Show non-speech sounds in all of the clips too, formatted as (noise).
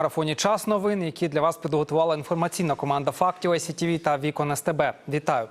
марафоні час новин, які для вас підготувала інформаційна команда фактів ICTV та Вікон СТБ. Вітаю.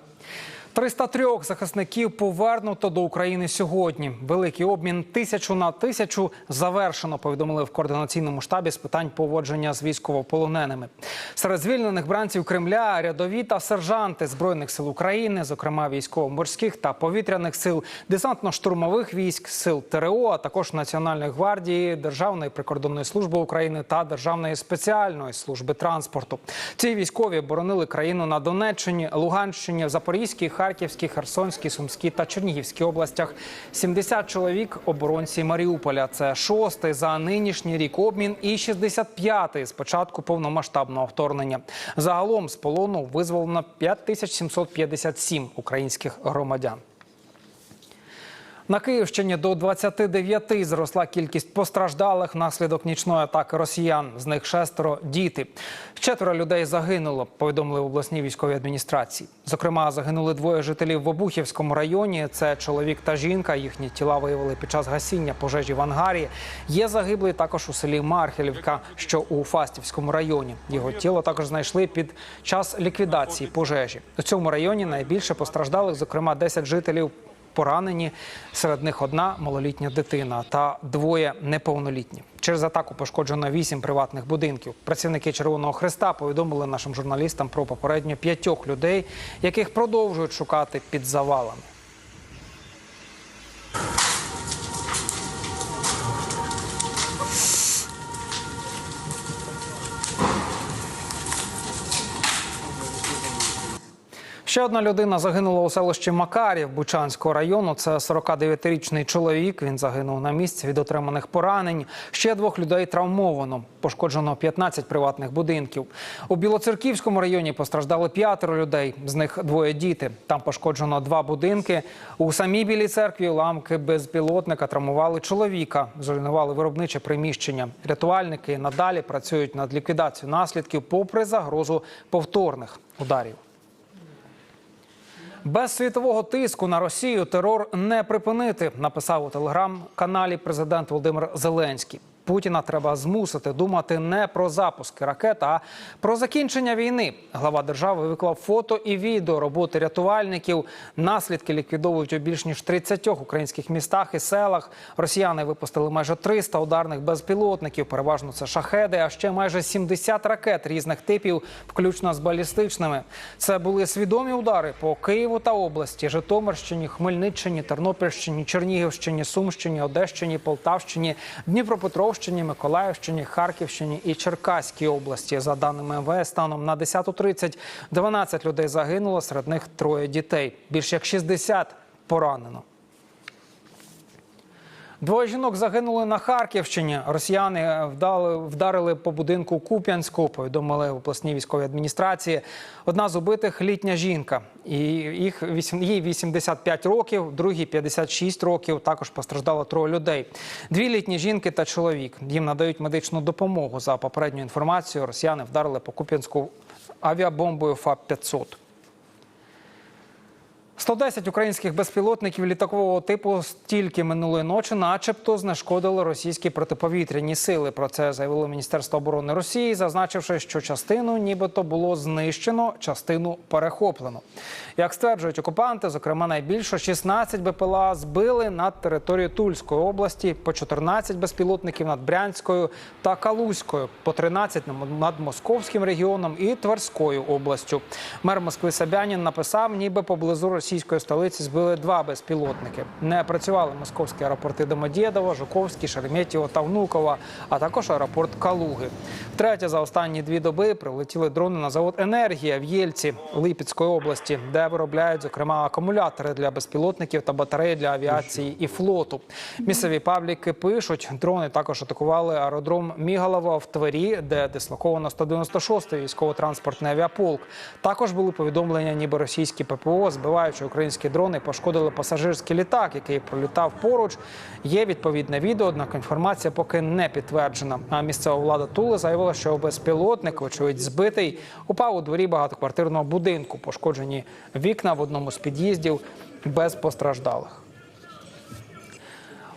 303 захисників повернуто до України сьогодні. Великий обмін тисячу на тисячу завершено. Повідомили в координаційному штабі з питань поводження з військовополоненими. Серед звільнених бранців Кремля рядові та сержанти збройних сил України, зокрема військово-морських та повітряних сил, десантно-штурмових військ, сил ТРО, а також Національної гвардії, Державної прикордонної служби України та Державної спеціальної служби транспорту. Ці військові боронили країну на Донеччині, Луганщині, Запорізькій, Харківській, Херсонській, Сумській та Чернігівській областях. 70 чоловік оборонці Маріуполя. Це шостий за нинішній рік обмін і 65-й з початку повномасштабного вторгнення. Загалом з полону визволено 5757 українських громадян. На Київщині до 29 зросла кількість постраждалих внаслідок нічної атаки росіян. З них шестеро діти. Четверо людей загинуло. Повідомили в обласній військовій адміністрації. Зокрема, загинули двоє жителів в Обухівському районі. Це чоловік та жінка. Їхні тіла виявили під час гасіння пожежі в ангарі. Є загиблий також у селі Мархелівка, що у Фастівському районі. Його тіло також знайшли під час ліквідації пожежі. У цьому районі найбільше постраждалих, зокрема, 10 жителів поранені. Серед них одна малолітня дитина та двоє неповнолітні. Через атаку пошкоджено вісім приватних будинків. Працівники Червоного Хреста повідомили нашим журналістам про попередньо п'ятьох людей, яких продовжують шукати під завалами. Ще одна людина загинула у селищі Макарів Бучанського району. Це 49-річний чоловік. Він загинув на місці від отриманих поранень. Ще двох людей травмовано. Пошкоджено 15 приватних будинків. У Білоцерківському районі постраждали п'ятеро людей. З них двоє діти. Там пошкоджено два будинки. У самій білій церкві уламки безпілотника травмували чоловіка. Зруйнували виробниче приміщення. Рятувальники надалі працюють над ліквідацією наслідків, попри загрозу повторних ударів. Без світового тиску на Росію терор не припинити, написав у телеграм-каналі президент Володимир Зеленський. Путіна треба змусити думати не про запуски ракет, а про закінчення війни. Глава держави виклав фото і відео роботи рятувальників. Наслідки ліквідовують у більш ніж 30 українських містах і селах. Росіяни випустили майже 300 ударних безпілотників. Переважно це шахеди, а ще майже 70 ракет різних типів, включно з балістичними. Це були свідомі удари по Києву та області, Житомирщині, Хмельниччині, Тернопільщині, Чернігівщині, Сумщині, Одещині, Полтавщині, Дніпропетровщині. Миколаївщині, Харківщині і Черкаській області. За даними МВС, станом на 10.30 12 людей загинуло, серед них троє дітей. Більш як 60 поранено. Двоє жінок загинули на Харківщині. Росіяни вдали, вдарили по будинку Куп'янську. Повідомили в обласній військовій адміністрації. Одна з убитих літня жінка. І їх їй 85 років, другій 56 років. Також постраждало троє людей. Дві літні жінки та чоловік. Їм надають медичну допомогу. За попередньою інформацією, росіяни вдарили по Куп'янську авіабомбою ФАП-500. 110 українських безпілотників літакового типу стільки минулої ночі, начебто, знешкодили російські протиповітряні сили. Про це заявило Міністерство оборони Росії, зазначивши, що частину нібито було знищено, частину перехоплено. Як стверджують окупанти, зокрема найбільше 16 БПЛА збили над територією Тульської області, по 14 безпілотників над Брянською та Калузькою, по 13 над Московським регіоном і Тверською областю. Мер Москви Собянін написав, ніби поблизу російської столиці збили два безпілотники. Не працювали московські аеропорти Домодєдово, Жуковський, Шереметьєво та Внуково, а також аеропорт Калуги. Втретє за останні дві доби прилетіли дрони на завод Енергія в Єльці Липецької області, де виробляють зокрема акумулятори для безпілотників та батареї для авіації і флоту. Місцеві пабліки пишуть, дрони також атакували аеродром Мігалово в Твері, де дислоковано 196-й військово-транспортний авіаполк. Також були повідомлення, ніби російські ППО, збиваючи українські дрони, пошкодили пасажирський літак, який пролітав поруч. Є відповідне відео, однак інформація поки не підтверджена. А місцева влада Тули заявила, що безпілотник, очевидь, збитий, упав у дворі багатоквартирного будинку. Пошкоджені вікна в одному з під'їздів без постраждалих.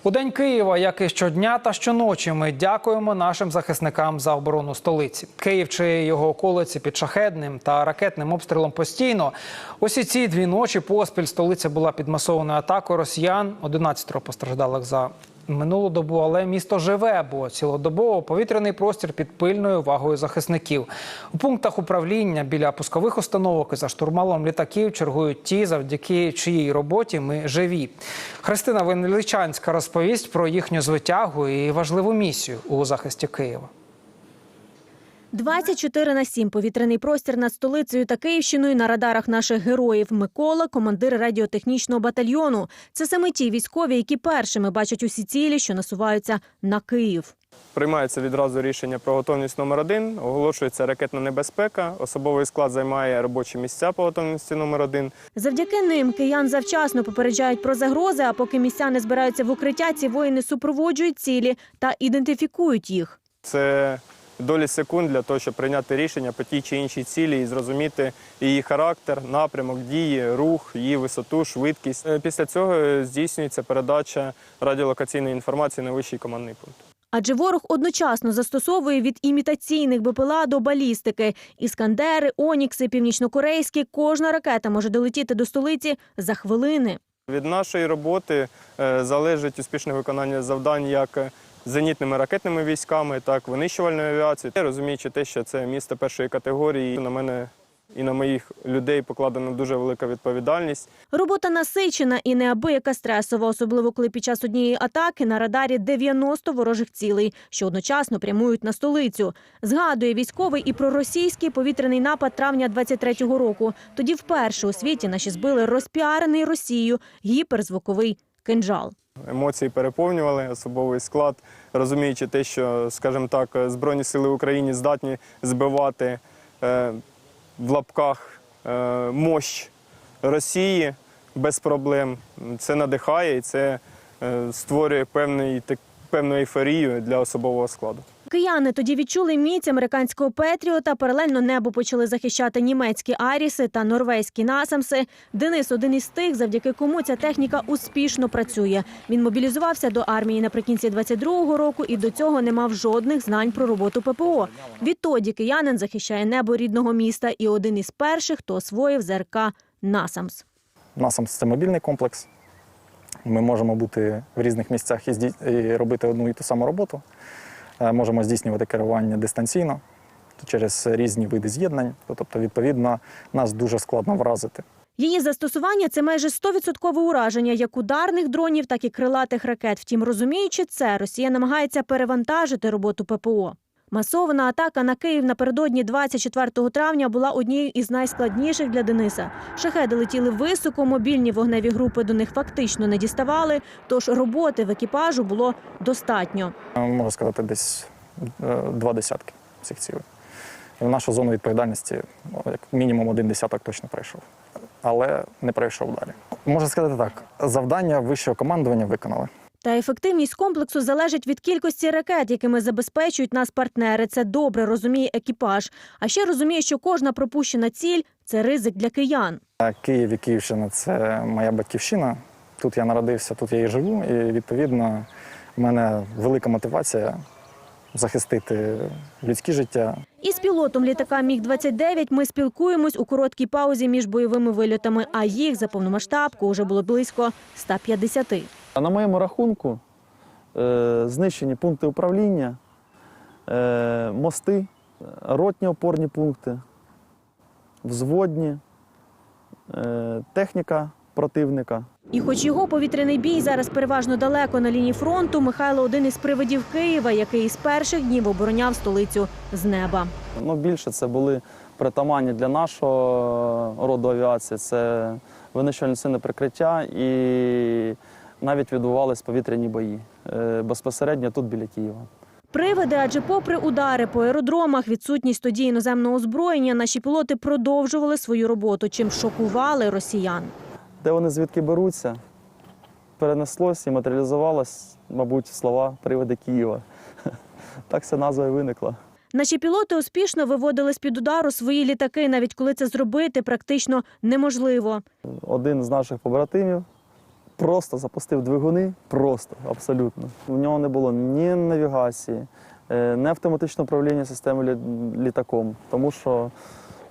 У день Києва, як і щодня та щоночі, ми дякуємо нашим захисникам за оборону столиці. Київ чи його околиці під шахедним та ракетним обстрілом постійно. Усі ці дві ночі поспіль столиця була під масованою атакою росіян. 11 постраждалих за минулу добу, але місто живе, бо цілодобово повітряний простір під пильною увагою захисників. У пунктах управління біля пускових установок і за штурмалом літаків чергують ті, завдяки чиїй роботі ми живі. Христина Венеличанська розповість про їхню звитягу і важливу місію у захисті Києва. 24 на 7 повітряний простір над столицею та Київщиною на радарах наших героїв. Микола, командир радіотехнічного батальйону. Це саме ті військові, які першими бачать усі цілі, що насуваються на Київ. Приймається відразу рішення про готовність номер один, оголошується ракетна небезпека. Особовий склад займає робочі місця по готовності номер один. Завдяки ним киян завчасно попереджають про загрози. А поки містяни збираються в укриття, ці воїни супроводжують цілі та ідентифікують їх. Це долі секунд для того, щоб прийняти рішення по тій чи іншій цілі і зрозуміти її характер, напрямок дії, рух, її висоту, швидкість. Е, Після цього здійснюється передача радіолокаційної інформації на вищий командний пункт. Адже ворог одночасно застосовує від імітаційних БПЛА до балістики. Іскандери, Онікси, північнокорейські. Кожна ракета може долетіти до столиці за хвилини. Від нашої роботи е, залежить успішне виконання завдань як зенітними ракетними військами, так винищувальною авіацією. Розуміючи те, що це місто першої категорії, на мене і на моїх людей покладена дуже велика відповідальність. Робота насичена і неабияка стресова, особливо коли під час однієї атаки на радарі 90 ворожих цілей, що одночасно прямують на столицю. Згадує військовий і про російський повітряний напад травня 23-го року. Тоді вперше у світі наші збили розпіарений Росією гіперзвуковий кинджал. Емоції переповнювали особовий склад, розуміючи те, що, скажімо так, Збройні сили України здатні збивати е, в лапках е, мощ Росії без проблем. Це надихає і це е, створює певний, так- певну ейфорію для особового складу. Кияни тоді відчули міць американського Петріота. Паралельно небо почали захищати німецькі Аріси та норвезькі Насамси. Денис один із тих, завдяки кому ця техніка успішно працює. Він мобілізувався до армії наприкінці 22-го року і до цього не мав жодних знань про роботу ППО. Відтоді киянин захищає небо рідного міста і один із перших, хто освоїв ЗРК Насамс. NASAMS – це мобільний комплекс. Ми можемо бути в різних місцях і робити одну і ту саму роботу. Е, Можемо здійснювати керування дистанційно через різні види з'єднань. Тобто, відповідно, нас дуже складно вразити. Її застосування це майже 100% ураження як ударних дронів, так і крилатих ракет. Втім, розуміючи це, Росія намагається перевантажити роботу ППО. Масована атака на Київ напередодні 24 травня була однією із найскладніших для Дениса. Шахеди летіли високо, мобільні вогневі групи до них фактично не діставали, тож роботи в екіпажу було достатньо. Можу сказати, десь е, два десятки цих цілей. В нашу зону відповідальності як мінімум один десяток точно пройшов. Але не пройшов далі. Можна сказати так: завдання вищого командування виконали. Та ефективність комплексу залежить від кількості ракет, якими забезпечують нас партнери. Це добре розуміє екіпаж. А ще розуміє, що кожна пропущена ціль це ризик для киян. Київ і Київщина це моя батьківщина. Тут я народився, тут я і живу. І відповідно в мене велика мотивація захистити людське життя. Із пілотом літака Міг 29 ми спілкуємось у короткій паузі між бойовими вильотами. А їх за повномасштабку вже було близько 150. А на моєму рахунку е, знищені пункти управління, е, мости, ротні опорні пункти, взводні, е, техніка противника. І хоч його повітряний бій зараз переважно далеко на лінії фронту, Михайло один із привидів Києва, який із перших днів обороняв столицю з неба. Ну, більше це були притаманні для нашого роду авіації. Це винищувальні сини прикриття і навіть відбувались повітряні бої е, безпосередньо тут біля Києва. Привиди, адже попри удари по аеродромах, відсутність тоді іноземного озброєння, наші пілоти продовжували свою роботу, чим шокували росіян. Де вони звідки беруться, перенеслось і матеріалізувалось, мабуть, слова привиди Києва. (laughs) Так ця назва і виникла. Наші пілоти успішно виводили з під удару свої літаки, навіть коли це зробити практично неможливо. Один з наших побратимів просто запустив двигуни, просто абсолютно. У нього не було ні навігації, е, ні автоматичного управління системи літаком, тому що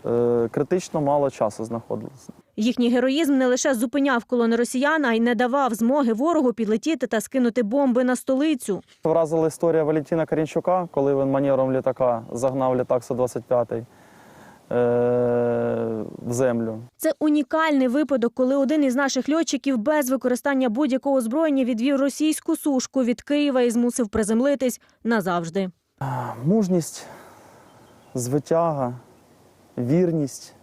е, критично мало часу знаходилося. Їхній героїзм не лише зупиняв колони росіян, а й не давав змоги ворогу підлетіти та скинути бомби на столицю. Вразила історія Валентина Карінчука, коли він маневром літака загнав літак Су-25 е, в землю. Це унікальний випадок, коли один із наших льотчиків без використання будь-якого озброєння відвів російську сушку від Києва і змусив приземлитись назавжди. Мужність, звитяга, вірність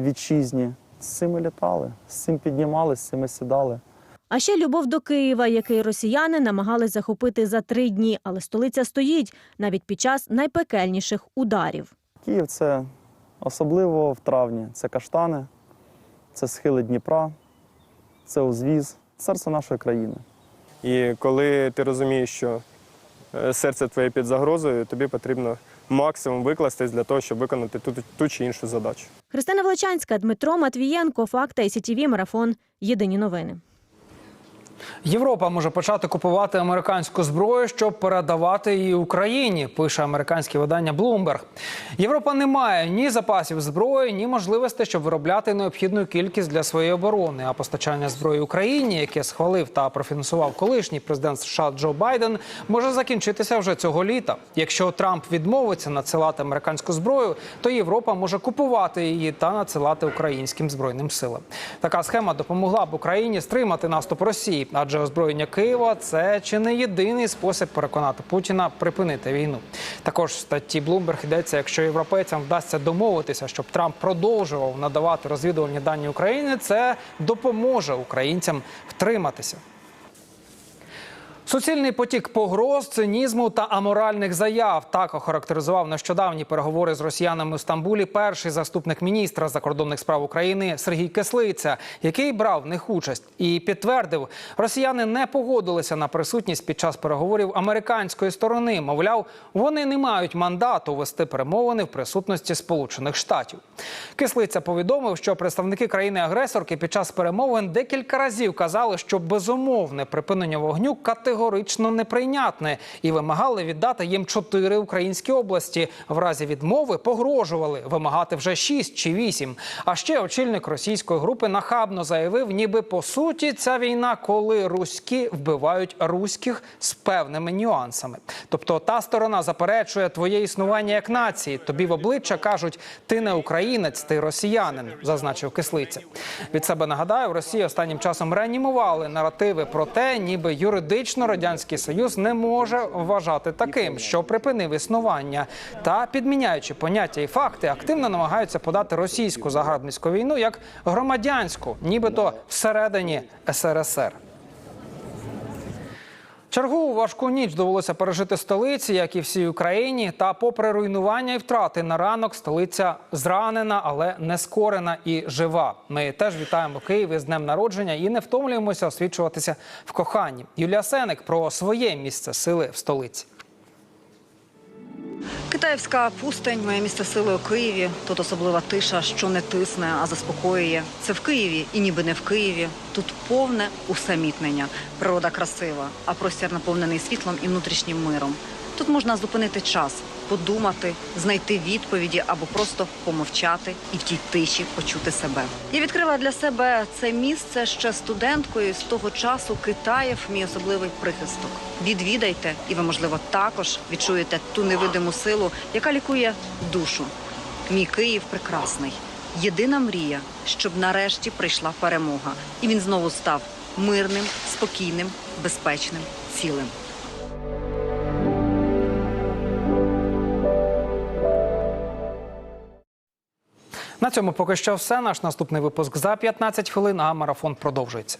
вітчизні. З цим літали, з цим піднімали, з цим сідали. А ще любов до Києва, який росіяни намагались захопити за три дні, але столиця стоїть навіть під час найпекельніших ударів. Київ це особливо в травні. Це каштани, це схили Дніпра, це узвіз, серце нашої країни. І коли ти розумієш, що е, серце твоє під загрозою, тобі потрібно максимум викластись для того, щоб виконати ту, ту чи іншу задачу. Христина Волочанська, Дмитро Матвієнко, Факта і СІТІВІ Марафон. Єдині новини. Європа може почати купувати американську зброю, щоб передавати її Україні. Пише американське видання Bloomberg. Європа не має ні запасів зброї, ні можливостей, щоб виробляти необхідну кількість для своєї оборони. А постачання зброї Україні, яке схвалив та профінансував колишній президент США Джо Байден, може закінчитися вже цього літа. Якщо Трамп відмовиться надсилати американську зброю, то Європа може купувати її та надсилати українським збройним силам. Така схема допомогла б Україні стримати наступ Росії, адже озброєння Києва це чи не єдиний спосіб переконати Путіна припинити війну. Також в статті Bloomberg йдеться, якщо європейцям вдасться домовитися, щоб Трамп продовжував надавати розвідувальні дані України, це допоможе українцям втриматися. Суцільний потік погроз, цинізму та аморальних заяв так охарактеризував нещодавні переговори з росіянами у Стамбулі перший заступник міністра закордонних справ України Сергій Кислиця, який брав в них участь і підтвердив, росіяни не погодилися на присутність під час переговорів американської сторони. Мовляв, вони не мають мандату вести перемовини в присутності Сполучених Штатів. Кислиця повідомив, що представники країни-агресорки під час перемовин декілька разів казали, що безумовне припинення вогню категорично неприйнятне і вимагали віддати їм чотири українські області. В разі відмови погрожували вимагати вже шість чи вісім. А ще очільник російської групи нахабно заявив, ніби по суті ця війна, коли руські вбивають руських з певними нюансами. Тобто та сторона заперечує твоє існування як нації. Тобі в обличчя кажуть, ти не українець, ти росіянин, зазначив кислиця. Від себе нагадаю, в Росії останнім часом реанімували наративи про те, ніби юридично радянський союз не може вважати таким, що припинив існування, та підміняючи поняття і факти, активно намагаються подати російську загарбницьку війну як громадянську, нібито всередині СРСР. Чергову важку ніч довелося пережити столиці, як і всій Україні. Та, попри руйнування і втрати на ранок, столиця зранена, але не скорена і жива. Ми теж вітаємо Київ із днем народження і не втомлюємося освічуватися в коханні. Юлія Сеник про своє місце сили в столиці. Китаївська пустень, моє місце сили у Києві. Тут особлива тиша, що не тисне, а заспокоює. Це в Києві і ніби не в Києві. Тут повне усамітнення. Природа красива, а простір наповнений світлом і внутрішнім миром. Тут можна зупинити час, подумати, знайти відповіді або просто помовчати і в тій тиші почути себе. Я відкрила для себе це місце ще студенткою. З того часу Китаєв мій особливий прихисток. Відвідайте, і ви, можливо, також відчуєте ту невидиму силу, яка лікує душу. Мій Київ прекрасний. Єдина мрія, щоб нарешті прийшла перемога, і він знову став мирним, спокійним, безпечним, цілим. На цьому поки що все. Наш наступний випуск за 15 хвилин. А марафон продовжується.